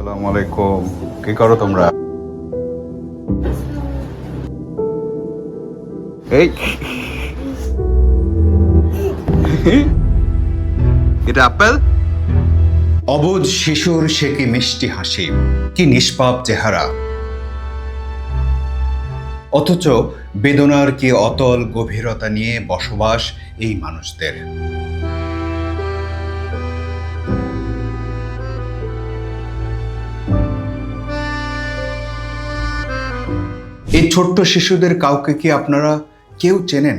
আসসালামু আলাইকুম। কি করো তোমরা? এই। এটা আপেল? অবুধ শিশুর সে কি মিষ্টি হাসি, কি নিষ্পাপ চেহারা। অথচ বেদনার কি অতল গভীরতা নিয়ে বসবাস এই মানুষদের। এই ছোট্ট শিশুদের কাউকে কি আপনারা কেউ চেনেন?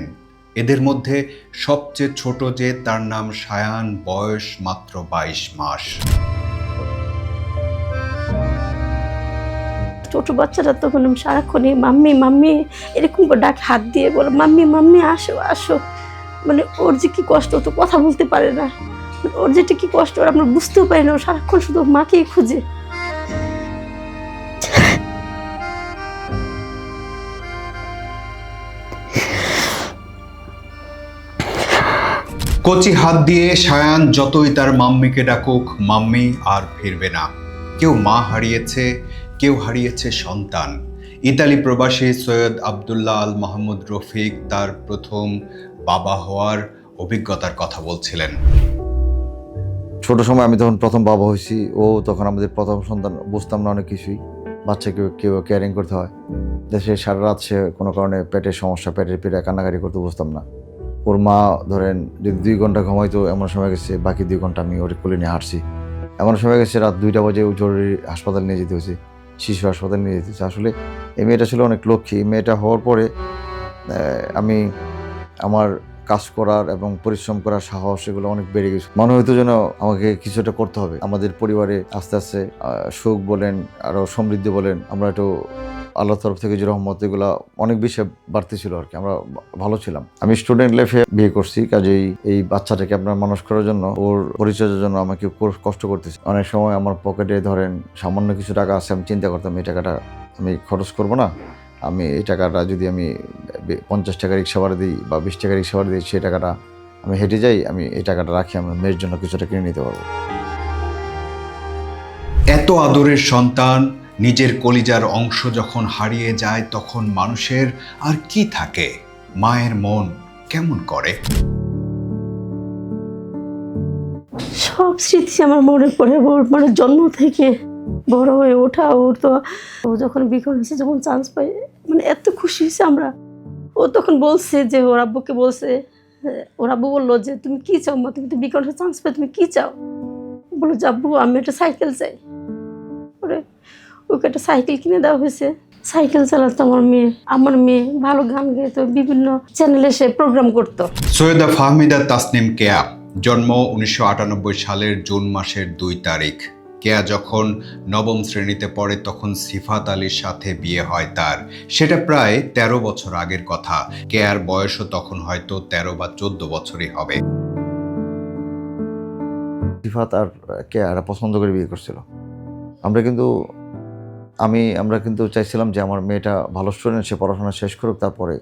এদের মধ্যে সবচেয়ে ছোট যে, তার নাম সায়ান, বয়স মাত্র বাইশ মাস। ছোট বাচ্চারা তখন সারাক্ষণ মাম্মি মাম্মি, এরকম করে ডাক, হাত দিয়ে বলে, মাম্মি মাম্মি, আসো আসো। মানে ওর যে কি কষ্ট তো কথা বলতে পারে না। মানে ওর যেটা কি কষ্ট, আমরা বুঝতেও পারি না। ও সারাক্ষণ শুধু মাকেই খুঁজে। কচি হাত দিয়ে সায়ান যতই তার মাম্মিকে ডাকুক, মাম্মি আর ফিরবে না। কেউ মা হারিয়েছে, কেউ হারিয়েছে সন্তান। ইতালি প্রবাসী সৈয়দ আবদুল্লাহ আল মাহমুদ রফিক তার প্রথম বাবা হওয়ার অভিজ্ঞতার কথা বলছিলেন। ছোট সময় আমি তখন প্রথম বাবা হয়েছি, ও তখন আমাদের প্রথম সন্তান, বুঝতাম না অনেক কিছুই। বাচ্চাকে কেউ কেয়ারিং করতে হয়। দেশে সারা রাত সে কোনো কারণে পেটের সমস্যা, পেটের পেটে কান্নাকাটি করতে বুঝতাম না। ওর মা ধরেন যদি দুই ঘণ্টা ঘুমাইতো, এমন সময় গেছে, বাকি দুই ঘণ্টা আমি ওর কোলে নিয়ে হাঁটছি। এমন সময় গেছে রাত দুইটা বাজে জরুরি হাসপাতাল নিয়ে যেতে হয়েছে, শিশু হাসপাতাল নিয়ে যেতে হয়েছে। আসলে এই মেয়েটা ছিল অনেক লক্ষ্মী। এই মেয়েটা হওয়ার পরে আমি আমার কাজ করার এবং পরিশ্রম করার সাহস এগুলো অনেক বেড়ে গেছে। মনে হইতো যেন আমাকে কিছুটা করতে হবে। আমাদের পরিবারে আস্তে আস্তে সুখ বলেন, আরও সমৃদ্ধি বলেন, আমরা একটু আল্লাহ তরফ থেকে যে রহমত, এগুলো অনেক বেশি বাড়তে ছিল আর কি। আমরা ভালো ছিলাম। আমি স্টুডেন্ট লাইফে বিয়ে করছি, কাজেই এই বাচ্চাটাকে আপনার মানুষ করার জন্য, ওর পরিচর্যার জন্য আমাকে কষ্ট করতেছি। অনেক সময় আমার পকেটে ধরেন সামান্য কিছু টাকা আছে, আমি চিন্তা করতাম, এই টাকাটা আমি খরচ করব না। আমি এই টাকাটা যদি আমি পঞ্চাশ টাকা রিক্সা ভাড়া দিই বা বিশ টাকা রিক্সা ভাড়া দিই, সেই টাকাটা আমি হেঁটে যাই, আমি এই টাকাটা রাখি, আমার মেয়ের জন্য কিছুটা কিনে নিতে পারব। এত আদরের সন্তান নিজের কলিজার অংশ যখন হারিয়ে যায় তখন মানুষের আর কি থাকে? মায়ের মন কেমন করে? সব স্মৃতি আমার মনে পড়ে। ওর মানে জন্ম থেকে বড় হয়ে ওঠা ওর তো ও যখন বিকল হয়েছে যখন চান্স পাই মানে এত খুশি হয়েছে আমরা। ও তখন বলছে যে ওর আব্বুকে বলছে হ্যাঁ, ওর আব্বু বলল যে তুমি কি চাও মা? তুমি তো বিকল চান্স পাই তুমি কি চাও? বলল যে আব্বু আমি একটা সাইকেল চাই। ওকে একটা সাইকেল কিনে দেওয়া হয়েছে। সাইকেল চালাতো আমার মেয়ে। আমার মেয়ে ভালো গান গাইতো বিভিন্ন চ্যানেলে সে প্রোগ্রাম করতো। সৈয়দা ফাহমিদা তাসনিম কেয়া জন্ম উনিশশো আটানব্বই সালের জুন মাসের দুই তারিখ। কেয়া যখন নবম শ্রেণীতে পড়ে তখন সিফাত আলীর সাথে বিয়ে হয় তার। সেটা প্রায় ১৩ বছর আগের কথা। কেয়ার বয়সও তখন হয়তো ১৩ বা চোদ্দ বছরই হবে। সিফাত আর কে এরা পছন্দ করে বিয়ে করছিল। আমরা কিন্তু আমি, আমরা কিন্তু চাইছিলাম যে আমার মেয়েটা ভালো স্টুডেন্ট সে পড়াশোনা শেষ করুক, তারপরে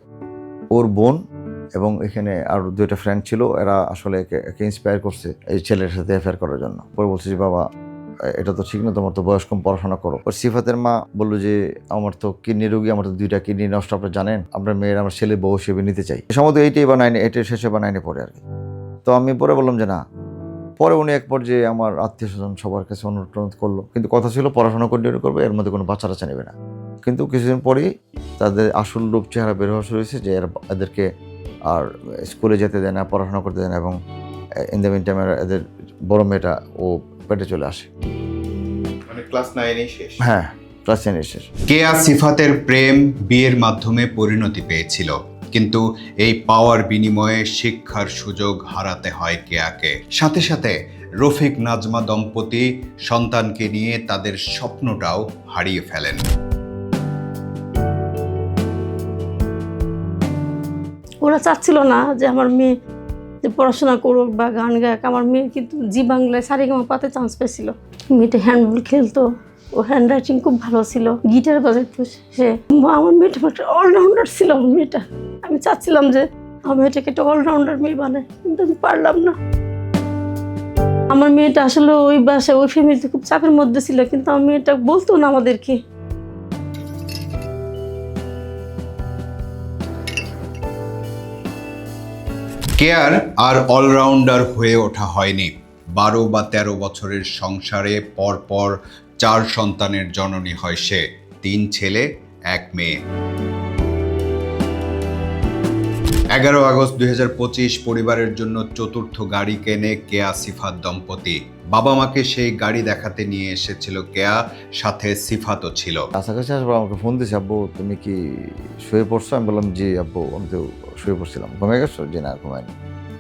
ওর বোন এবং এখানে আর দুইটা ফ্রেন্ড ছিল, এরা আসলে একে- ইন্সপায়ার করছে এই ছেলের সাথে অ্যাফেয়ার করার জন্য। পরে বলছে যে, বাবা, এটা তো ঠিক না, তোমার তো বয়স কম, পড়াশোনা করো। ওর সিফাতের মা বলল যে, আমার তো কিডনি রোগী, আমার তো দুইটা কিডনি নষ্ট আপনারা জানেন আপনার মেয়ের, আমার ছেলে বউ হিসেবে নিতে চাই। সম্ভবত এইটাই বা নাইনে এইটের শেষে বা নাইনে পড়ে আর কি। তো আমি পরে বললাম যে, না পরে উনি এক পর্যায়ে আমার আত্মীয় স্বজন সবার কাছে অনুরোধ করল। কিন্তু কথা ছিল পড়াশোনা কন্টিনিউ করবে এর মধ্যে কোনো বাচ্চা টাচ্চা নেবে না। কিন্তু কিছুদিন পরেই তাদের আসল রূপ চেহারা বের হওয়া শুরু হয়েছে যে এরা এদেরকে আর স্কুলে যেতে দেয় না পড়াশোনা করতে দেয় না এবং ইন দ্য মিন টাইম এদের বড় মেয়েটা ও পেটে চলে আসে। মানে ক্লাস নাইনেই শেষ? হ্যাঁ ক্লাস শেষ। কেয়া সিফাতের প্রেম বিয়ের মাধ্যমে পরিণতি পেয়েছিল? কিন্তু এই পাওয়ার বিনিময়ে শিক্ষার সুযোগ হারাতে হয় কেয়াকে সাথে সাথে রফিক নাজমা দম্পতি সন্তানকে নিয়ে তাদের স্বপ্নটাও হারিয়ে ফেলেন। ওরা চাচ্ছিল না যে আমার মেয়ে যে পড়াশোনা করুক বা গান গায়ক আমার মেয়ে কিন্তু জি বাংলায় সারেগামা পাতে চান্স পেয়েছিল। মেয়েটা হ্যান্ডবল খেলতো, ও হ্যান্ড রাইটিং খুব ভালো ছিল গিটার বাজাইতো সে। আমার মেয়েটা অলরাউন্ডার ছিল আমার মেয়েটা। আমি চাচ্ছিলাম যে আমার মেয়েটাকে একটা অলরাউন্ডার মেয়ে বানায় কিন্তু আমি পারলাম না। আমার মেয়েটা আসলে ওই বাসায়, ওই ফ্যামিলিতে খুব চাপের মধ্যে ছিল, কিন্তু আমার মেয়েটা বলতো না আমাদেরকে। কেয়ার আর অলরাউন্ডার হয়ে ওঠা হয়নি। বারো বা তেরো বছরের সংসারে পরপর চার সন্তানের জননী হয় সে, তিন ছেলে, এক মেয়ে। এগারো আগস্ট দুই হাজার পঁচিশ পরিবারের জন্য চতুর্থ গাড়ি কেনে কেয়া সিফাত দম্পতি। বাবা মাকে সেই গাড়ি দেখাতে নিয়ে এসেছিল কেয়া, সাথে সিফাতও ছিল। কাছাকাছি আসব আমাকে ফোন দিয়েছে আব্বু, তুমি কি শুয়ে পড়ছো? আমি বললাম, জি, আব্বু, আমি তো শুয়ে পড়ছিলাম। ঘুমিয়ে গেছো? যে না ঘুমায়নি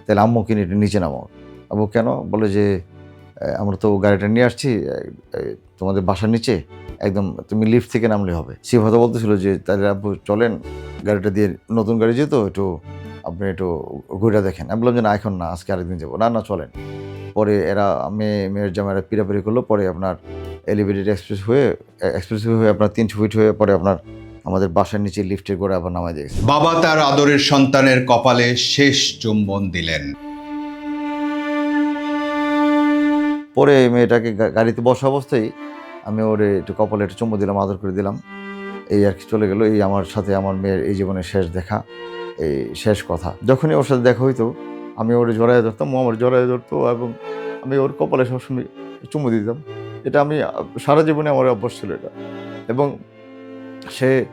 তাহলে আম্মু কিনে নিচে নামো আব্বু, কেন? বলে যে আমরা তো গাড়িটা নিয়ে আসছি তোমাদের বাসার নিচে, একদম তুমি লিফট থেকে নামলে হবে। সিফাতো বলতেছিল যে, তাহলে আব্বু চলেন, গাড়িটা দিয়ে নতুন গাড়ি যেত, একটু আপনি একটু ঘুরে দেখেন। আমি বললাম যে না এখন না আজকে আরেকদিন যাব। না না চলেন। পরে এরা মেয়ে মেয়ের জামাইরা পিরাপিরি করল পরে আপনার এলিভেটেড এক্সপ্রেস হয়ে এক্সপ্রেস হয়ে আপনার তিনশো ফিট হয়ে পরে আপনার আমাদের বাসার নিচে লিফটের করে আবার নামাই দিয়েছে। বাবা তার আদরের সন্তানের কপালে শেষ চুম্বন দিলেন। পরে মেয়েটাকে গাড়িতে বসা অবস্থায় আমি ওরে একটু কপালে একটু চুম্বু দিলাম আদর করে দিলাম। এই আর কি চলে গেল এই আমার সাথে আমার মেয়ের এই জীবনের শেষ দেখা। এই শেষ কথা। যখনই ওর সাথে দেখা হইতো, আমি ওর জড়ায় ধরতাম, ও আমার জড়ায় ধরতো এবং আমি ওর কপালে সবসময় চুমু দিতাম। এটা আমি, সারা জীবনে আমার অভ্যাস ছিল এটা। এবং সে,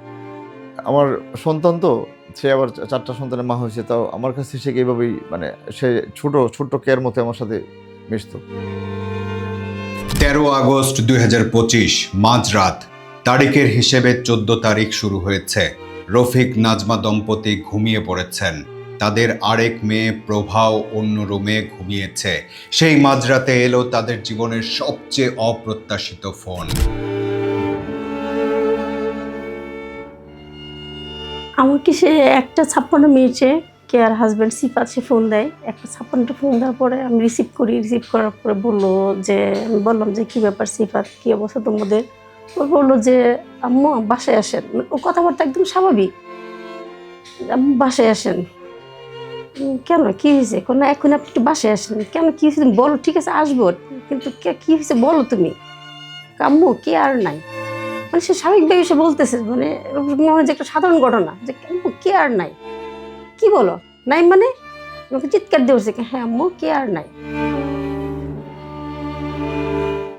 আমার সন্তান তো, সে আবার চারটা সন্তানের মা হয়েছে, তাও আমার কাছে সে এইভাবেই মানে সে ছোট, ছোট্ট কেয়ার মতো আমার সাথে মিশতো। তেরো আগস্ট দুই হাজার পঁচিশ মাঝরাত তারিখের হিসেবে চোদ্দ তারিখ শুরু হয়েছে। রফিক নাজমা দম্পতি ঘুমিয়ে পড়েছেন। তাদের আরেক মেয়ে প্রভাও অন্য রুমে ঘুমিয়েছে। সেই মাঝরাতে এলো তাদের জীবনের সবচেয়ে অপ্রত্যাশিত ফোন। আমাকে সে একটা ছাপ্পান্ন মিনিটে কেয়ার হাজব্যান্ড সিফাত সে ফোন দেয়। একটা ছাপ্পান্নটা ফোন দেওয়ার পরে আমি রিসিভ করি। রিসিভ করার পরে বলল যে, আমি বললাম যে, কী ব্যাপার সিফাত? কী অবস্থা তোমাদের? ও বলল যে, আম্মু, বাসায় আসেন। ও কথাবার্তা একদম স্বাভাবিক। বাসায় আসেন। কেন? কী হয়েছে? কোনো এখন আপনি একটু বাসায় আসেন। কেন? কী হয়েছে? বলো, ঠিক আছে, আসব। কিন্তু কে- হয়েছে বলো তুমি? আম্মু, কে আর নাই। মানে সে স্বাভাবিকভাবে সে বলতেছে মানে মনে হয় যে একটা সাধারণ ঘটনা যে, আম্মু, কে আর নাই? কি বলো? নাই মানে? আমাকে চিৎকার দিয়ে উঠছে হ্যাঁ আম্মু, কে আর নাই?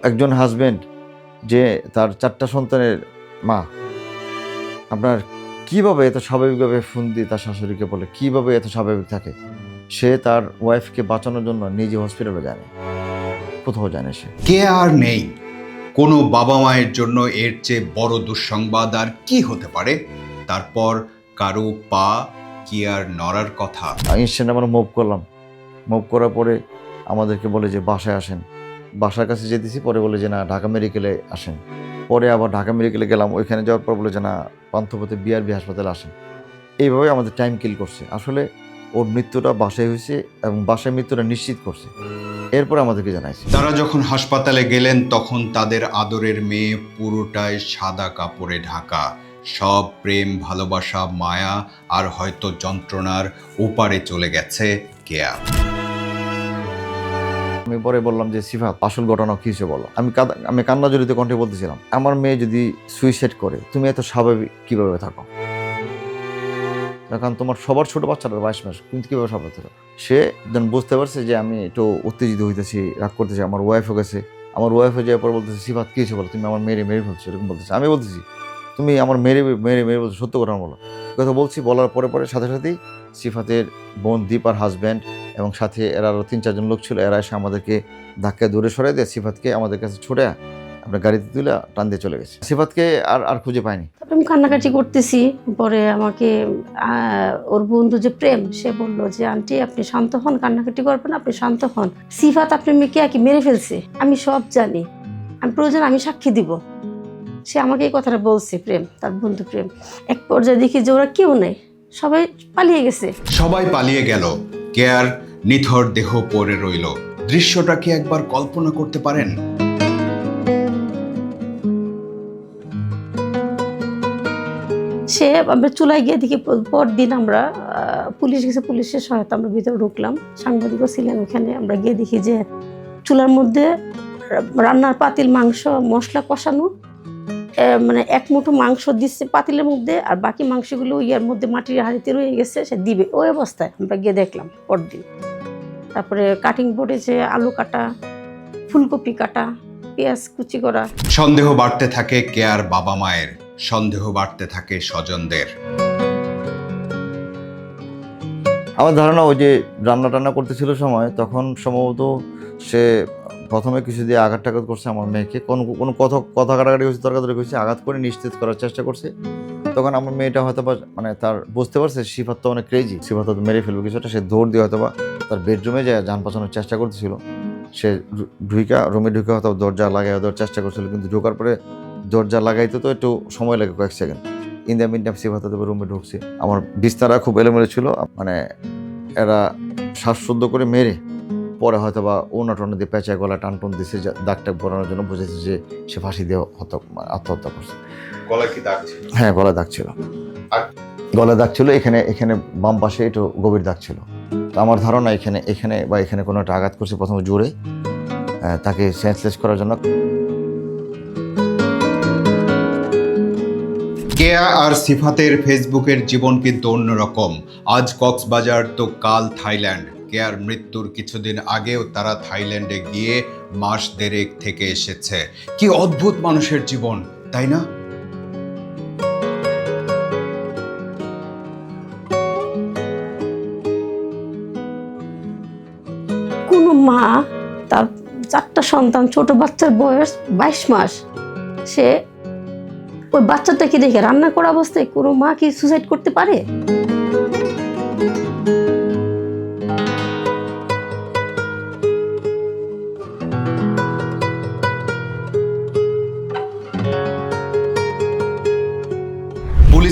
একজন হাজবেন্ড যে তার চারটা সন্তানের মা আপনার কীভাবে এত স্বাভাবিকভাবে ফোন দিয়ে তার শাশুড়িকে বলে? কীভাবে এত স্বাভাবিক থাকে? সে তার ওয়াইফকে বাঁচানোর জন্য নিজে হসপিটালে যায় না কোথাও জানে সে। কে আর নেই। কোনো বাবা মায়ের জন্য এর চেয়ে বড় দুঃসংবাদ আর কি হতে পারে? তারপর কারও পা কি আর নড়ার কথা? ইনস্ট্যান্ট আমরা মুভ করলাম। মুভ করার পরে আমাদেরকে বলে যে বাসায় আসেন। বাসার কাছে যেতেছি, পরে বলে যে, না, ঢাকা মেডিকেলে আসেন। পরে আবার ঢাকা মেডিকেলে গেলাম, ওইখানে যাওয়ার পর বলে যে, না, পান্থপথে বিআরবি হাসপাতালে আসেন। এইভাবে আমাদের টাইম কিল করছে। আসলে ওর মৃত্যুটা বাসায় হয়েছে এবং বাসায় মৃত্যুটা নিশ্চিত করছে। এরপর আমাদেরকে জানাইছে। তারা যখন হাসপাতালে গেলেন, তখন তাদের আদরের মেয়ে পুরোটাই সাদা কাপড়ে ঢাকা। সব প্রেম, ভালোবাসা, মায়া আর হয়তো যন্ত্রণার ওপারে চলে গেছে কেয়া। আমি পরে বললাম যে, সিফাত, আসল ঘটনা কি হয়েছে বলো? আমি আমি কান্না জড়িত কণ্ঠে বলতেছিলাম, আমার মেয়ে যদি সুইসাইড করে, তুমি এত স্বাভাবিক কীভাবে থাকো? কারণ তোমার সবার ছোট বাচ্চাটার বাইশ মাস কিন্তু কীভাবে স্বাভাবিক থাকো? সে একজন বুঝতে পারছে যে, আমি একটু উত্তেজিত হইতেছি, রাগ করতেছি, আমার ওয়াইফও গেছে। আমার ওয়াইফও যাওয়ার পর বলতেছে, সিফাত, কি হয়েছে বলো? তুমি আমার মেরে মেরে ফেলছো, এরকম বলতেছে। আমি বলতেছি, তুমি আমার মেরে মেরে মেরে বলছো সত্য কথা বলো। কথা বলছি, বলার পরে পরে সাথে সাথেই সিফাতের বোন দীপ আর হাজব্যান্ড এবং সাথে এরা আরও তিন চারজন লোক ছিল এরা এসে আমাদেরকে ধাক্কা দূরে সরাই দিয়ে সিফাতকে আমাদের কাছে ছুটে আমরা গাড়িতে তুলে টান দিয়ে চলে গেছে। সিফাতকে আর আর খুঁজে পাইনি। তারপরে আমি কান্নাকাটি করতেছি পরে আমাকে ওর বন্ধু যে প্রেম সে বলল যে আন্টি আপনি শান্ত হন কান্নাকাটি করবেন আপনি শান্ত হন। সিফাত আপনি মেয়েকে একই মেরে ফেলছে আমি সব জানি। আমি প্রয়োজন আমি সাক্ষী দিব। সে আমাকে এই কথাটা বলছে প্রেম তার বন্ধু প্রেম। এক পর্যায়ে দেখি যে ওরা কেউ নেই সবাই পালিয়ে গেছে। সবাই পালিয়ে গেল। কেয়ার নিথর দেহ পড়ে রইল। দৃশ্যটা কি একবার কল্পনা করতে পারেন? সে আমরা গিয়ে দেখি পরদিন আমরা পুলিশ গেছে, পুলিশের সহায়তা আমরা ভিতরে ঢুকলাম। সাংবাদিকও ছিলেন ওখানে, আমরা গিয়ে দেখি যে চুলার মধ্যে রান্নার পাতিল, মাংস, মশলা কষানো মানে এক মুঠো মাংস দিচ্ছে পাতিলের মধ্যে, আর বাকি মাংসগুলো ইয়ার মধ্যে মাটির হাড়িতে রয়ে গেছে, সে দিবে। ওই অবস্থায় আমরা গিয়ে দেখলাম পরদিন। তারপরে কাটিং বোর্ডে যে আলু কাটা ফুলকপি কাটা পেঁয়াজ কুচি করা। সন্দেহ বাড়তে থাকে কেয়ার বাবা মায়ের সন্দেহ বাড়তে থাকে স্বজনদের। আমার ধারণা ওই যে রান্না টান্না করতেছিল সময় তখন সম্ভবত সে প্রথমে কিছু দিয়ে আঘাত টাঘাত করছে আমার মেয়েকে। কোনো কোনো কথা কথা কাটাকাটি হয়েছে তর্কাতর্কি হয়েছে আঘাত করে নিশ্চিত করার চেষ্টা করছে। তখন আমার মেয়েটা হয়তো বা মানে তার বুঝতে পারছে সিফাত তো অনেক ক্রেজি সিফাত হয়তো মেরে ফেলবে কিছুটা সে দৌড় দিয়ে হয়তো বা তার বেডরুমে যায়, যান পাচানোর চেষ্টা করতেছিল। সে ঢুইকা রুমে ঢুকে হয়তো দরজা লাগাই দেওয়ার চেষ্টা করছিল, কিন্তু ঢোকার পরে দরজা লাগাইতে তো একটু সময় লাগে কয়েক second in the mean time রুমে ঢুকছে। আমার বিস্তারা খুব এলোমেলো ছিল মানে এরা শ্বাসশুদ্ধ করে মেরে পরে হয়তো বা অন্য টন্য দিয়ে পেঁচায় গলা টান টান দিছে দাগটা বলানোর জন্য বুঝেছে যে সে ফাঁসি দিয়ে হত্যা আত্মহত্যা করছে। গলায় কি দাগ ছিল? হ্যাঁ গলায় দাগ ছিল? গলায় দাগ ছিল এখানে এখানে বাম পাশে একটু গভীর দাগ ছিল। তো আমার ধারণা এখানে এখানে বা এখানে কোনো একটা আঘাত করছে প্রথমে জোরে তাকে সেন্সলেস করার জন্য। কেয়া আর সিফাতের ফেসবুকের জীবন কিন্তু অন্যরকম। আজ কক্সবাজার তো কাল থাইল্যান্ড। কেয়ার মৃত্যুর কিছুদিন আগেও তারা থাইল্যান্ডে গিয়ে মাস দেড়েক থেকে এসেছে। কি অদ্ভুত মানুষের জীবন, তাই না? কোনো মা, তার চারটা সন্তান, ছোট বাচ্চার বয়স বাইশ মাস। সে ওই বাচ্চাটাকে দেখে রান্না করা অবস্থায় কোনো মা কি সুসাইড করতে পারে?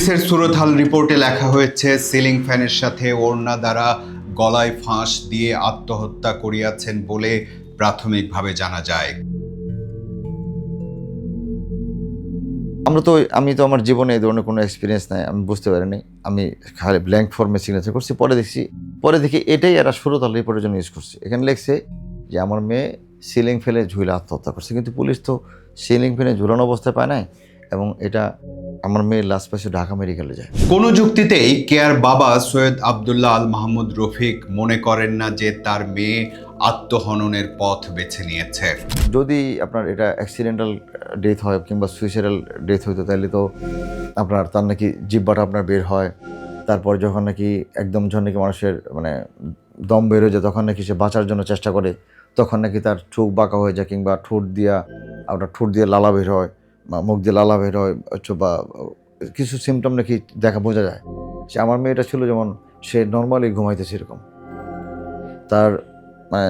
পুলিশের সুরতহাল রিপোর্টে লেখা হয়েছে, সিলিং ফ্যানের সাথে ওড়না দ্বারা গলায় ফাঁস দিয়ে আত্মহত্যা করিয়াছেন বলে প্রাথমিকভাবে জানা যায়। আমরা তো, আমি তো আমার জীবনে এই ধরনের কোনো এক্সপিরিয়েন্স নাই, আমি বুঝতে পারিনি। আমি খালি ব্ল্যাঙ্ক ফর্মে সিগনেচার করছি, পরে দেখছি, পরে দেখি এটাই এরা শুরুতল রিপোর্টের জন্য ইউজ করছে। এখানে লিখছে যে আমার মেয়ে সিলিং ফেলে ঝুলে আত্মহত্যা করছে, কিন্তু পুলিশ তো সিলিং ফেলে ঝুলানো অবস্থায় পায় নাই, এবং এটা আমার মেয়ে লাস্ট পাশে ঢাকা মেডিকেলে যায়। কোনো যুক্তিতেই কেয়ার বাবা সৈয়দ আবদুল্লাহ আল মাহমুদ রফিক মনে করেন না যে তার মেয়ে আত্মহননের পথ বেছে নিয়েছে। যদি আপনার এটা অ্যাক্সিডেন্টাল ডেথ হয় কিংবা সুইসাইডাল ডেথ হইতো তাহলে তো আপনার তার নাকি জিব্বাটা আপনার বের হয়। তারপর যখন নাকি একদম যখন নাকি মানুষের মানে দম বের হয়ে যায় তখন নাকি সে বাঁচার জন্য চেষ্টা করে তখন নাকি তার চোখ বাঁকা হয়ে যায় কিংবা ঠোঁট দিয়া আপনার ঠোঁট দিয়ে লালা বের হয়। মুখ দিয়ে লালা বের হয় বা কিছু সিমটম নাকি দেখা বোঝা যায়। সে আমার মেয়েটা ছিল যেমন সে নর্মালি ঘুমাইতেছে এরকম। তার মানে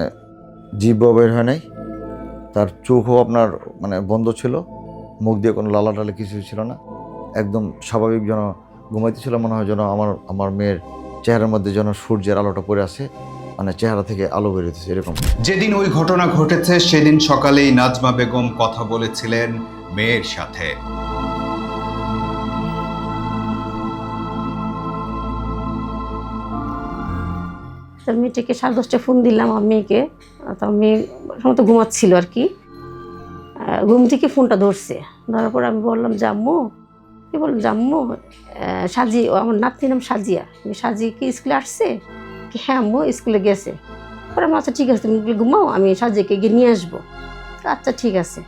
জিব্ব বের হয় নাই। তার চোখও আপনার মানে বন্ধ ছিল। মুখ দিয়ে কোনো লালা টালা কিছু ছিল না। একদম স্বাভাবিক যেন ঘুমাইতেছিল, মনে হয় যেন আমার আমার মেয়ের চেহারার মধ্যে যেন সূর্যের আলোটা পড়ে আসে মানে চেহারা থেকে আলো বেরোতেছে এরকম। যেদিন ওই ঘটনা ঘটেছে, সেদিন সকালেই নাজমা বেগম কথা বলেছিলেন। মেয়ের সাথে। মেয়েটাকে সাড়ে দশটায় ফোন দিলাম আমার মেয়েকে। তো মেয়ে সম্ভবত ঘুমাচ্ছিল আর কি। ঘুম থেকে ফোনটা ধরছে। ধরার পর আমি বললাম জাম্মু? কি বললাম আহ, সাজি আমার নাতনির নাম সাজিয়া। সাজি কি স্কুলে আসছে? কি হ্যাঁ আম্মু স্কুলে গেছে। পরে আমি আচ্ছা ঠিক আছে তুমি ঘুমাও আমি সাজিয়াকে গিয়ে নিয়ে আসব। আচ্ছা ঠিক আছে।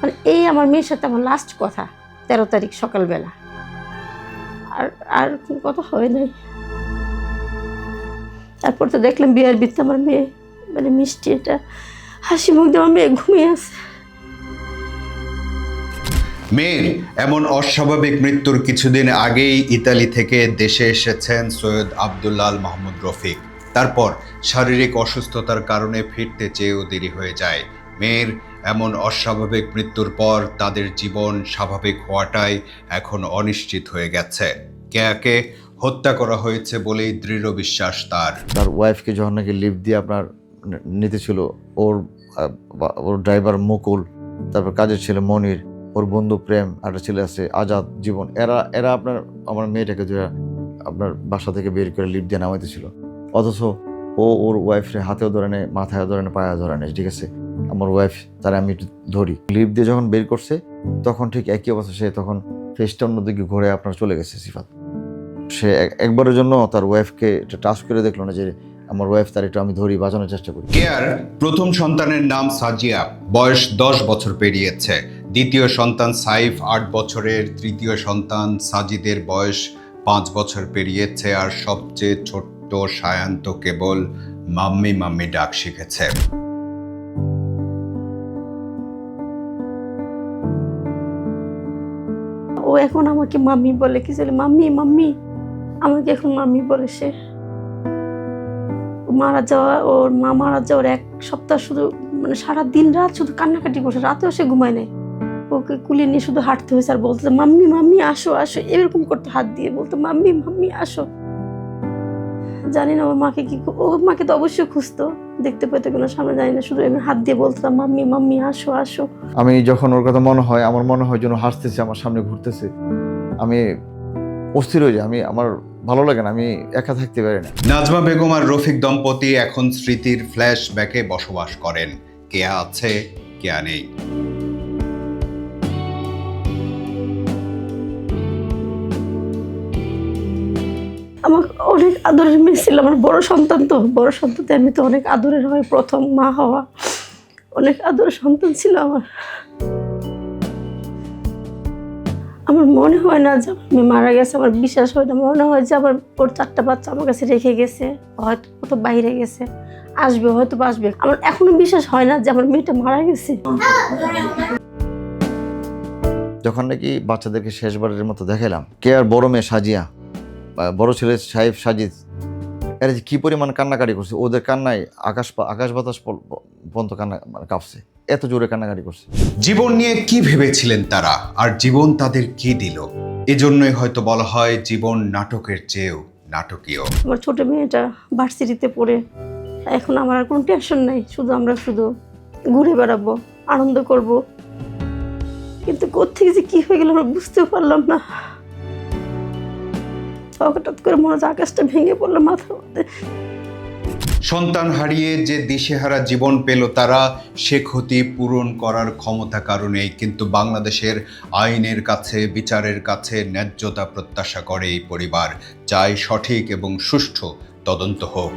মানে এই আমার মেয়ের সাথে আমার লাস্ট কথা, তেরো তারিখ সকালবেলা। আর আর কথা হয় নাই। তারপর তো দেখলাম বিয়ের বৃত্তে আমার মেয়ে মানে মিষ্টি এটা হাসি মুখ দিয়ে আমার মেয়ে ঘুমিয়ে আছে। মেয়ের এমন অস্বাভাবিক মৃত্যুর কিছুদিন আগেই ইতালি থেকে দেশে এসেছেন সৈয়দ আবদুল্লাহ আল মাহমুদ রফিক। তারপর শারীরিক অসুস্থতার কারণে ফিরতে চেয়েও দেরি হয়ে যায়। মেয়ের এমন অস্বাভাবিক মৃত্যুর পর তাদের জীবন স্বাভাবিক হওয়াটাই এখন অনিশ্চিত হয়ে গেছে। কেয়াকে হত্যা করা হয়েছে বলেই দৃঢ় বিশ্বাস তার। তার ওয়াইফকে যখন নাকি লিফট দিয়ে আপনার নি- নিতে ছিল, ওর ওর ড্রাইভার মুকুল, তারপর কাজের ছেলে মনির, ওর বন্ধু প্রেম একটা ছেলে আছে আজাদ জীবন, এরা এরা আপনার, আমার মেয়েটাকে ধরে আপনার বাসা থেকে বের করে লিফট দিয়ে নামাইতেছিল। অথচ ও, ওর ওয়াইফের হাতেও ধরে নেয়, মাথায়ও ধরে নেয়, পায়েও ধরে নেয়, ঠিক আছে? আমার ওয়াইফ তারা আমি একটু ধরি। লিপ দিয়ে যখন বের করছে তখন ঠিক একই অবস্থা সে তখন ফেসটা অন্যদিকে ঘুরে আপনার চলে গেছে সিফাত। সে একবারের জন্য তার ওয়াইফকে টাচ করে দেখল না যে আমার ওয়াইফ তার একটু আমি ধরি বাঁচানোর চেষ্টা করি। কেয়ার প্রথম সন্তানের নাম সাজিয়া বয়স দশ বছর পেরিয়েছে। দ্বিতীয় সন্তান সাইফ আট বছরের তৃতীয় সন্তান সাজিদের বয়স পাঁচ বছর পেরিয়েছে। আর সবচেয়ে ছোট্ট সায়ান্ত কেবল মাম্মি মাম্মি ডাক শিখেছে। ও এখন আমাকে মাম্মি বলে, কি ছেলে? Mummy mummy. আমাকে এখন মাম্মি বলে সে। মারা যাওয়া, ওর মা মারা যাওয়ার এক সপ্তাহ শুধু মানে সারা দিন রাত শুধু কান্নাকাটি করছে রাতেও সে ঘুমায় নাই। ওকে কুলিয়ে নিয়ে শুধু হাঁটতে হয়েছে আর বলতে মাম্মি মাম্মি, আসো আসো। এরকম করতে হাত দিয়ে বলতো, মাম্মি মাম্মি, আসো। জানি না, ওর মাকে কি ও মাকে তো অবশ্যই খুঁজতো। দেখতে পেতে কিনা সামনে যাই না শুধু এমনি হাত দিয়ে বলতাম মাম্মি মাম্মি আসো আসো। আমি যখন ওর কথা মনে হয় আমার মনে হয় যেন হাসতেছে আমার সামনে ঘুরতেছে। আমি অস্থির হয়ে যাই আমি আমার ভালো লাগে না আমি একা থাকতে পারি না। নাজমা বেগম আর রফিক দম্পতি এখন স্মৃতির ফ্ল্যাশব্যাকে বসবাস করেন। কেয়া আছে কেয়া নেই। আদরের মেয়ে ছিল আমার বড় সন্তান তো। বড় সন্তান আমি তো অনেক আদরের হয়, প্রথম মা হওয়া। অনেক আদরের সন্তান ছিল আমার। আমার মনে হয় না যে আমি মারা গেছে, আমার বিশ্বাস হয় না। মনে হয় যে আমার ওর চারটা বাচ্চা আমার কাছে রেখে গেছে হয়তো কোথাও বাইরে গেছে, আসবে, হয়তো আসবে। আমার এখনও বিশ্বাস হয় না যে আমার মেয়েটা মারা গেছে। যখন নাকি বাচ্চাদেরকে শেষবারের মতো দেখালাম কে আর বড় মেয়ে সাজিয়া বড় ছেলে সাহেব সাজিদ এরা যে কী পরিমাণ কান্নাকাটি করছে ওদের কান্নায় আকাশ আকাশ বাতাস পর্যন্ত কান্না মানে কাঁপছে এত জোরে কান্নাকাটি করছে। জীবন নিয়ে কি ভেবেছিলেন তারা? আর জীবন তাদের কি দিল? এজন্যই হয়তো বলা হয় জীবন নাটকের চেয়েও নাটকীয়। আমার ছোট মেয়েটা ভার্সিটিতে পড়ে এখন আমার আর কোনো টেনশন নাই শুধু আমরা শুধু ঘুরে বেড়াবো আনন্দ করব। কিন্তু কোথেকে যে কি হয়ে গেল আমরা বুঝতেও পারলাম না। হঠাৎ করে মনে হচ্ছে আকাশটা ভেঙে পড়ল মাথার মধ্যে। সন্তান হারিয়ে যে দিশেহারা জীবন পেল তারা, সে ক্ষতি পূরণ করার ক্ষমতা কারণেই কিন্তু বাংলাদেশের আইনের কাছে, বিচারের কাছে ন্যায্যতা প্রত্যাশা করে এই পরিবার। চাই সঠিক এবং সুষ্ঠু তদন্ত হোক।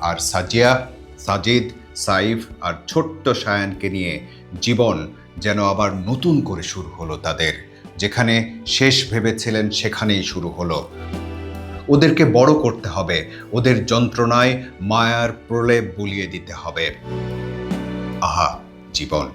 আর সাজিয়া, সাজিদ, সাইফ আর ছোট্ট সায়ানকে নিয়ে জীবন যেন আবার নতুন করে শুরু হলো তাদের। যেখানে শেষ ভেবেছিলেন সেখানেই শুরু হলো। ওদেরকে বড় করতে হবে। ওদের যন্ত্রণায় মায়ার প্রলেপ বুলিয়ে দিতে হবে। আহা, জীবন।